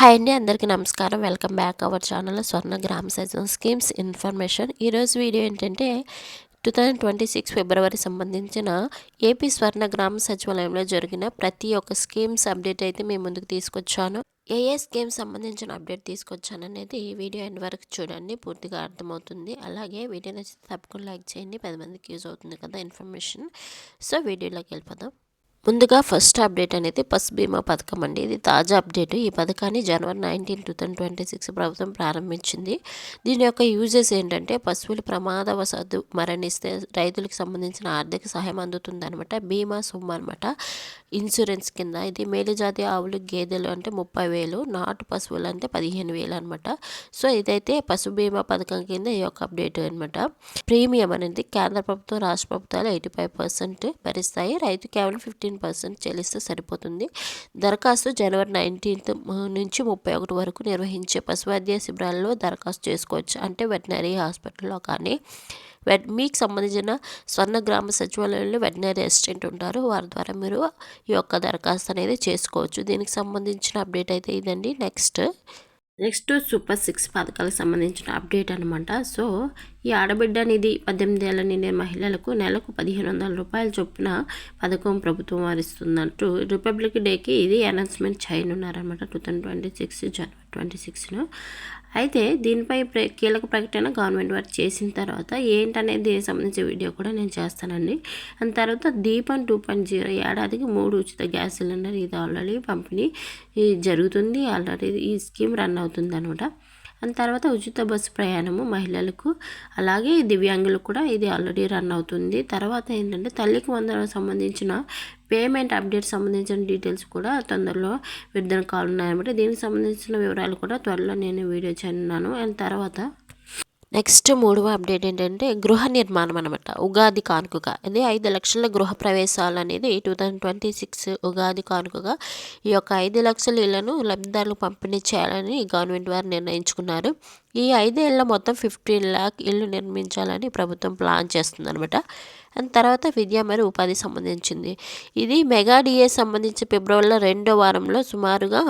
Hi అండి అందరికీ నమస్కారం. Welcome back our channel Swarna Grama Sajan schemes information. ఈరోజు వీడియో ఏంటంటే two thousand twenty six February సంబంధించిన ఏపీ స్వర్ణ గ్రామ సచివాలయంలో జరిగిన ప్రతి ఒక్క స్కీమ్స్ అప్డేట్ అయితే మేము ముందుకు తీసుకొచ్చాను. ఏ ఏ స్కీమ్స్ సంబంధించిన అప్డేట్ తీసుకొచ్చాను అనేది ఈ వీడియో ఎండ్ వరకు చూడండి పూర్తిగా అర్థమవుతుంది. అలాగే వీడియో నచ్చితే తప్పకుండా లైక్ చేయండి పది మందికి యూజ్ అవుతుంది కదా ఇన్ఫర్మేషన్. సో వీడియోలోకి వెళ్ళిపోదాం. ముందుగా ఫస్ట్ అప్డేట్ అనేది పసు బీమా పథకం అండి. ఇది తాజా అప్డేట్. ఈ పథకాన్ని January nineteen two thousand twenty six ప్రభుత్వం ప్రారంభించింది. దీని యొక్క యూజెస్ ఏంటంటే పశువులు ప్రమాదవశాత్తు మరణిస్తే రైతులకు సంబంధించిన ఆర్థిక సహాయం అందుతుంది అనమాట బీమా సొమ్ము అనమాట ఇన్సూరెన్స్ కింద ఇది మేలుజాతి ఆవులు గేదెలు అంటే ముప్పై వేలు నాటు పశువులు అంటే పదిహేను వేలు అనమాట సో ఇదైతే పశు బీమా పథకం కింద ఈ యొక్క అప్డేట్ అనమాట ప్రీమియం అనేది కేంద్ర ప్రభుత్వం రాష్ట్ర ప్రభుత్వాలు ఎయిటీ ఫైవ్ పర్సెంట్ భరిస్తాయి. రైతు కేవలం ఫిఫ్టీన్ పర్సెంట్ చెల్లిస్తే సరిపోతుంది. దరఖాస్తు జనవరి నైన్టీన్త్ నుంచి ముప్పై ఒకటి వరకు నిర్వహించే పశువైద్య శిబిరాల్లో దరఖాస్తు చేసుకోవచ్చు. అంటే వెటనరీ హాస్పిటల్లో కానీ వెట్ మీకు సంబంధించిన స్వర్ణ గ్రామ సచివాలయంలో వెటనరీ అసిస్టెంట్ ఉంటారు. వారి ద్వారా మీరు ఈ యొక్క దరఖాస్తు అనేది చేసుకోవచ్చు. దీనికి సంబంధించిన అప్డేట్ అయితే ఇదండి. నెక్స్ట్ నెక్స్ట్ సూపర్ సిక్స్ పథకాలకు సంబంధించిన అప్డేట్ అనమాట సో ఈ ఆడబిడ్డ నిధి పద్దెనిమిది ఏళ్ళ నిండిన మహిళలకు నెలకు పదిహేను వందల రూపాయల చొప్పున పథకం ప్రభుత్వం వారిస్తున్నట్టు రిపబ్లిక్ డేకి ఇది announcement చేయనున్నారనమాట two thousand twenty six January twenty సిక్స్ను. అయితే దీనిపై ప్ర కీలక ప్రకటన గవర్నమెంట్ వారు చేసిన తర్వాత ఏంటనేది దీనికి సంబంధించిన వీడియో కూడా నేను చేస్తానండి. దాని తర్వాత దీపం టూ పాయింట్ జీరో ఏడాదికి మూడు ఉచిత గ్యాస్ సిలిండర్ ఇది ఆల్రెడీ పంపిణీ జరుగుతుంది. ఆల్రెడీ ఈ స్కీమ్ రన్ అవుతుంది అనమాట అండ్ తర్వాత ఉచిత బస్సు ప్రయాణము మహిళలకు. అలాగే దివ్యాంగులకు కూడా ఇది ఆల్రెడీ రన్ అవుతుంది. తర్వాత ఏంటంటే తల్లికి వందలకు సంబంధించిన పేమెంట్ అప్డేట్ సంబంధించిన డీటెయిల్స్ కూడా తొందరలో విడుదల కానున్నాయన్నమాట. దీనికి సంబంధించిన వివరాలు కూడా త్వరలో నేను వీడియో చేయనున్నాను. అండ్ తర్వాత నెక్స్ట్ మూడవ అప్డేట్ ఏంటంటే గృహ నిర్మాణం అనమాట ఉగాది కానుకగా. ఇది ఐదు లక్షల గృహ ప్రవేశాలు అనేది two thousand twenty six Ugadi కానుకగా ఈ యొక్క ఐదు లక్షల ఇళ్ళను లబ్ధిదారులకు పంపిణీ చేయాలని గవర్నమెంట్ వారు నిర్ణయించుకున్నారు. ఈ ఐదేళ్ళ మొత్తం ఫిఫ్టీన్ ల్యాక్ ఇల్లు నిర్మించాలని ప్రభుత్వం ప్లాన్ చేస్తుంది అనమాట అండ్ తర్వాత విద్య మరియు ఉపాధి సంబంధించింది. ఇది మెగా డిఏ సంబంధించి ఫిబ్రవరిలో రెండో వారంలో సుమారుగా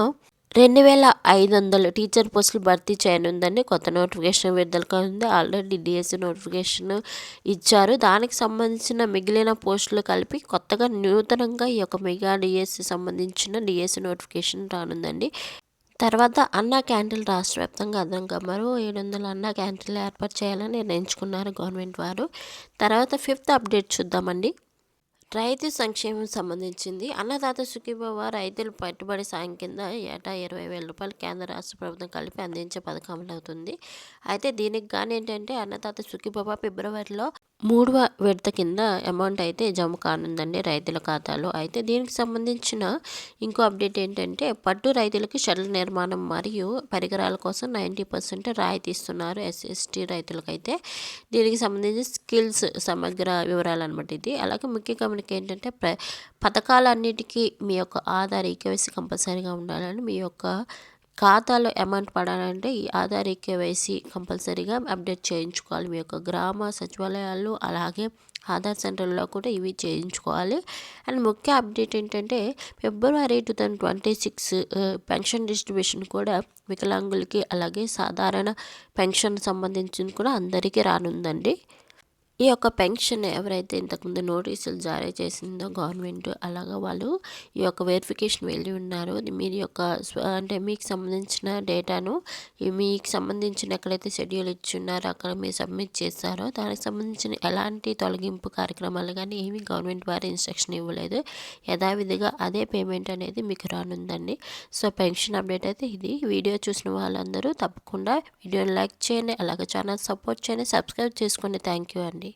రెండు వేల ఐదు వందలు టీచర్ పోస్టులు భర్తీ చేయనుందని కొత్త నోటిఫికేషన్ విడుదల ఉంది ఆల్రెడీ డిఎస్సి నోటిఫికేషన్ ఇచ్చారు. దానికి సంబంధించిన మిగిలిన పోస్టులు కలిపి కొత్తగా నూతనంగా ఈ యొక్క మెగా డిఎస్సి సంబంధించిన డిఎస్సి నోటిఫికేషన్ రానుందండి. తర్వాత అన్నా క్యాంటీన్ రాష్ట్ర వ్యాప్తంగా అదనంగా మరో ఏడు వందల అన్నా క్యాంటీన్లు ఏర్పాటు చేయాలని నిర్ణయించుకున్నారు గవర్నమెంట్ వారు. తర్వాత ఫిఫ్త్ అప్డేట్ చూద్దామండి. రైతు సంక్షేమం సంబంధించింది. అన్నదాత సుఖీభవ రైతుల పెట్టుబడి సాయం కింద ఏటా ఇరవై వేల రూపాయలు కేంద్ర రాష్ట్ర ప్రభుత్వం కలిపి అందించే పథకం అవుతుంది. అయితే దీనికి కానీ ఏంటంటే అన్నదాత సుఖీభవ ఫిబ్రవరిలో మూడవ విడత కింద అమౌంట్ అయితే జమ కానుందండి రైతుల ఖాతాలో. అయితే దీనికి సంబంధించిన ఇంకో అప్డేట్ ఏంటంటే పట్టు రైతులకు షెడ్ల నిర్మాణం మరియు పరికరాల కోసం నైంటీ పర్సెంట్ రాయితీ ఇస్తున్నారు ఎస్ఎస్టీ రైతులకైతే. దీనికి సంబంధించి స్కిల్స్ సమగ్ర వివరాలు అనమాట ఇది. అలాగే ముఖ్య గమనిక ఏంటంటే ప్ర పథకాలన్నిటికీ మీ యొక్క ఆధార్ ఈకేవైసీ కంపల్సరీగా ఉండాలని మీ యొక్క ఖాతాలో అమౌంట్ పడాలంటే ఈ ఆధార్ కేవైసీ కంపల్సరీగా అప్డేట్ చేయించుకోవాలి. మీ యొక్క గ్రామ సచివాలయాల్లో అలాగే ఆధార్ సెంటర్లో కూడా ఇవి చేయించుకోవాలి. అండ్ ముఖ్య అప్డేట్ ఏంటంటే February two thousand twenty six pension distribution కూడా వికలాంగులకి అలాగే సాధారణ పెన్షన్ సంబంధించింది కూడా అందరికీ రానుందండి. ఈ యొక్క పెన్షన్ ఎవరైతే ఇంతకుముందు నోటీసులు జారీ చేసిందో గవర్నమెంట్ అలాగా వాళ్ళు ఈ యొక్క వెరిఫికేషన్ వెళ్ళి ఉన్నారో. మీరు యొక్క అంటే మీకు సంబంధించిన డేటాను మీకు సంబంధించిన ఎక్కడైతే షెడ్యూల్ ఇచ్చున్నారో అక్కడ మీరు సబ్మిట్ చేస్తారో దానికి సంబంధించిన ఎలాంటి తొలగింపు కార్యక్రమాలు కానీ ఏమీ గవర్నమెంట్ వారి ఇన్స్ట్రక్షన్ ఇవ్వలేదు. యథావిధిగా అదే పేమెంట్ అనేది మీకు రానుందండి. సో పెన్షన్ అప్డేట్ అయితే ఇది. వీడియో చూసిన వాళ్ళందరూ తప్పకుండా వీడియోని లైక్ చేయండి అలాగే ఛానల్ సపోర్ట్ చేయండి సబ్స్క్రైబ్ చేసుకోండి థ్యాంక్ యూ అండి.